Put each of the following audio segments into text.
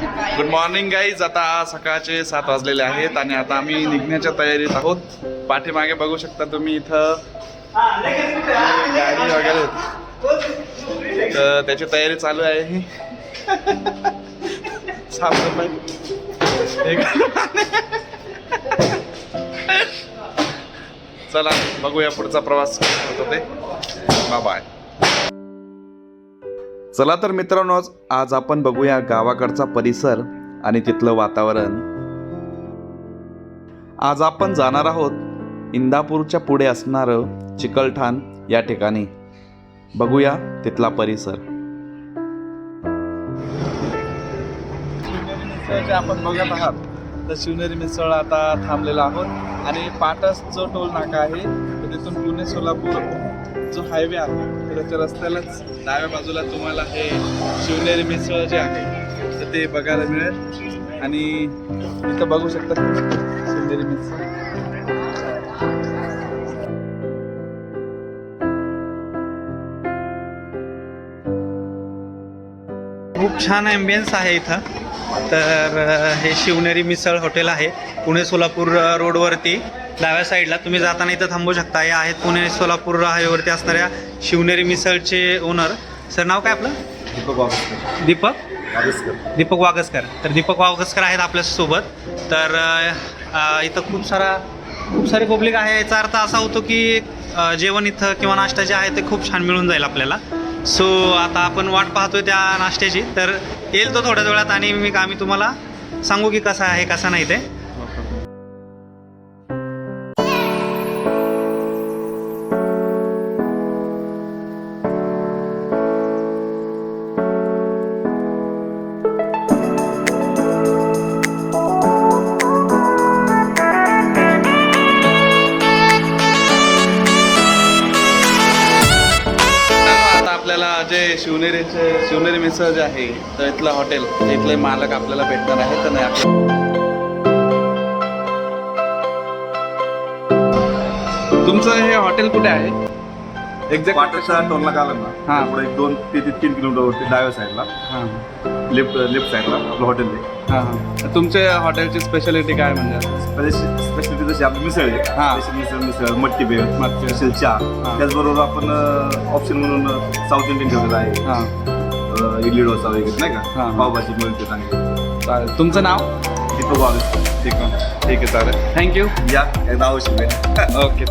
Good morning guys आता सकाळचे सात वाजलेले आहेत आणि आता आम्ही निघण्याच्या तयारीत आहोत. पाठीमागे बघू शकता तुम्ही इथं गाडी वगैरे. तर त्याची तयारी चालू आहे. साफसफाई चला बघूया पुढचा प्रवास होतो ते. बाय चला तर मित्रांनो आज आपण बघूया गावाकडचा परिसर आणि तिथलं वातावरण. आज आपण जाणार आहोत इंदापूरच्या पुढे असणारं चिकलठाण या ठिकाणी. बघूया तिथला परिसर. आपण बघत आहात तर शिवनेरी मिसळ आता थांबलेला आहोत. आणि पाटस जो टोल नाका आहे तिथून पुणे सोलापूर जो हायवे आहे इकडच्या रस्त्यालाच डाव्या बाजूला तुम्हाला हे शिवनेरी मिसळ जे आहे तर ते बघायला मिळेल. आणि इथं बघू शकता शिवनेरी मिसळ. खूप छान ॲम्बियन्स आहे इथं. तर हे शिवनेरी मिसळ हॉटेल आहे पुणे सोलापूर रोडवरती. डाव्या साईडला तुम्ही जाताना इथं थांबू शकता. हे आहेत पुणे सोलापूर हायवेवरती असणाऱ्या शिवनेरी मिसळचे ओनर सर नाव काय आपलं? दीपक दीपक? वागसकर. तर दीपक वागसकर आहेत आपल्यासोबत तर इथं खूप सारा खूप सारी पब्लिक आहे. याचा अर्थ असा होतो की जेवण इथं किंवा नाश्ता जे आहे ते खूप छान मिळून जाईल आपल्याला. सो आता आपण वाट पाहतोय त्या नाश्त्याची. तर येईल तो थोड्याच वेळात आणि मी आम्ही तुम्हाला सांगू की कसं आहे कसं नाही ते. जे शिवनेरीचे शिवनेरी मिसळ जे आहे तर इथलं हॉटेल इथले मालक आपल्याला भेटणार आहे तर नाही तुमचं हे हॉटेल कुठे आहे? एक्झॅक्ट वाटेचा टोलला आला ना. हा. पुढे एक दोन ते ते तीन किलोमीटरवरती डाव्या साईडला हां. लेफ्ट लेफ्ट साईडला आपलं हॉटेल आहे हां हां. तुमच्या हॉटेलची स्पेशालिटी काय म्हणजे? स्पेशलिटी जशी आपली मिसळ आहे. हा. मिसळ मिसळ मटकी बेळ मटकी चहा. त्याचबरोबर आपण ऑप्शन म्हणून साऊथ इंडियन ठेवलेलं आहे. हां. अं, इडली डोसा वगैरे नाही हा. का पावभाजी मिळते चांगली. चालेल. तुमचं नाव? दीपक वागस ठीक आहे. ठीक आहे चालेल. थँक्यू या एकदा अवश्य भेट ओके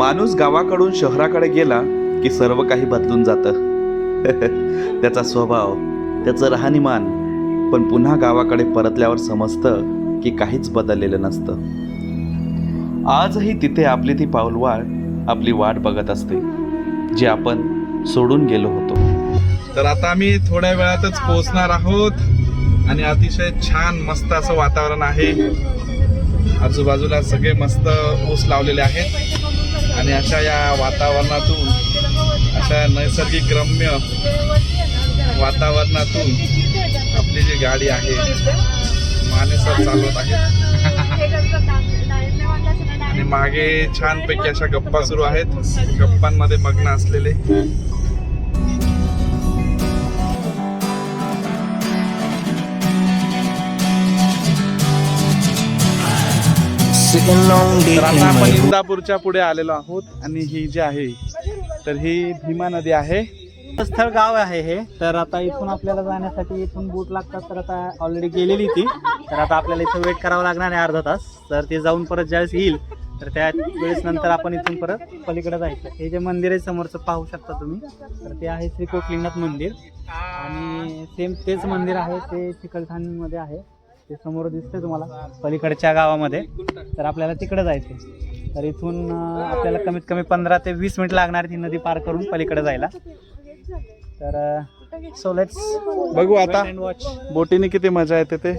माणूस गावाकडून शहराकडे गेला की सर्व काही बदलून जातं. त्याचा स्वभाव त्याचं राहणीमान पण पुन्हा गावाकडे परतल्यावर समजतं की काहीच बदललेलं नसतं. आजही तिथे आपली ती पाऊलवाळ आपली वाट बघत असते जी आपण सोडून गेलो होतो. तर आता आम्ही थोड्या वेळातच पोहोचणार आहोत आणि अतिशय छान मस्त असं वातावरण आहे. आजूबाजूला सगळे मस्त ऊस लावलेले आहेत. आणि अशा या वातावरणातून अशा नैसर्गिक रम्य वातावरणातून आपली जी गाडी आहे मानेसर चालवत आहे. आणि मागे छानपैकी अशा गप्पा सुरू आहेत. गप्पांमध्ये मग्न असलेले तर in आता आपण. इंदापूरच्या पुढे आलेलो आहोत आणि ही जी आहे तर ही भीमा नदी आहे. स्थळ गाव आहे हे. तर आता इथून आपल्याला जाण्यासाठी इथून बोट लागतात तर आता ऑलरेडी गेलेली ती. तर आता आपल्याला इथं वेट करावं लागणार आहे अर्धा तास. तर ते जाऊन परत ज्यावेळेस येईल तर त्या वेळेस नंतर आपण इथून परत पलीकडे जायचं. हे जे मंदिर आहे समोरचं पाहू शकता तुम्ही. तर ते आहे श्री कोकलिंगनाथ मंदिर. आणि सेम तेच मंदिर आहे ते चिकलठाणमध्ये आहे. ते समोर दिसतंय तुम्हाला पलीकडच्या गावामध्ये. तर आपल्याला तिकडे जायचं तर इथून आपल्याला कमीत कमी पंधरा ते वीस मिनिट लागणार ती नदी पार करून पलीकडे जायला. तर सो लेट्स बघू आता. वॉच बोटीने किती मजा येते ते.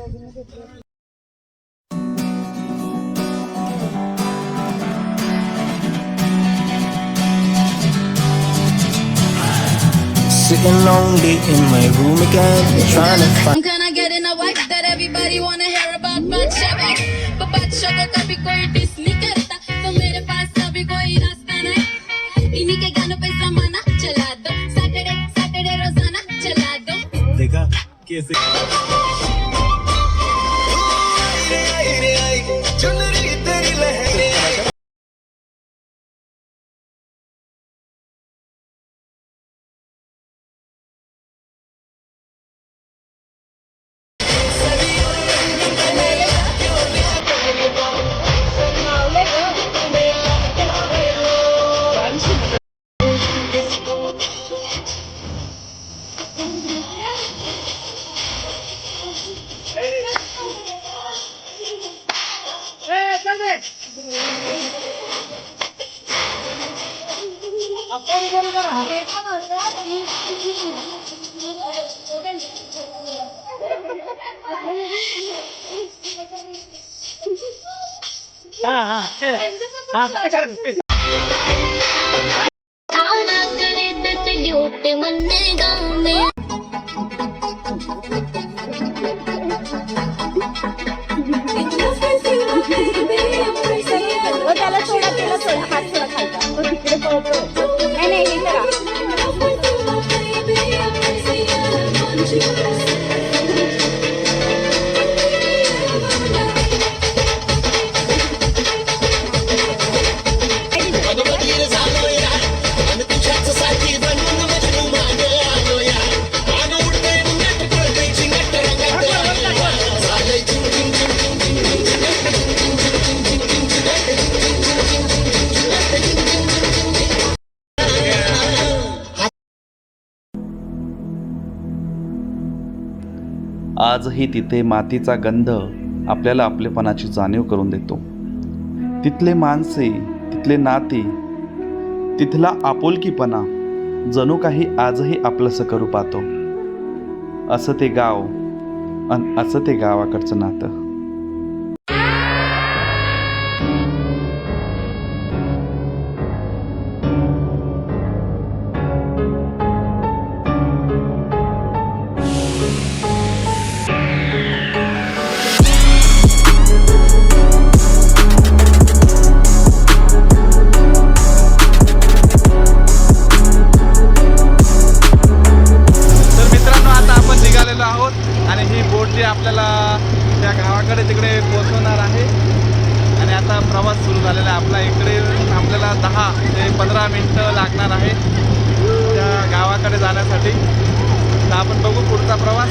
Sitting lonely in my room again, trying to find. Can I get in a that everybody wanna hear about बादशाह बे वो बादशाह को कभी कोई डिस नहीं करता तो मेरे पास अभी कोई रास्ता नहीं इन्हीं के गानों पे जमाना चला दो सैटरडे सैटरडे रोजाना चला दो 아, 아, 예. 아, 잘 आजही तिथे मातीचा गंध आपल्याला आपलेपणाची जाणीव करून देतो. तिथले माणसे तिथले नाते तिथला आपुलकीपणा जणू काही आजही आपलंसं करू पाहतो. असं ते गाव अन असं ते गावाकडचं नातं. जी आपल्याला त्या गावाकडे तिकडे पोहोचवणार आहे. आणि आता प्रवास सुरू झालेला आहे. आपला इकडे आपल्याला दहा ते पंधरा मिनटं लागणार आहे त्या गावाकडे जाण्यासाठी. तर आपण बघू पुढचा प्रवास.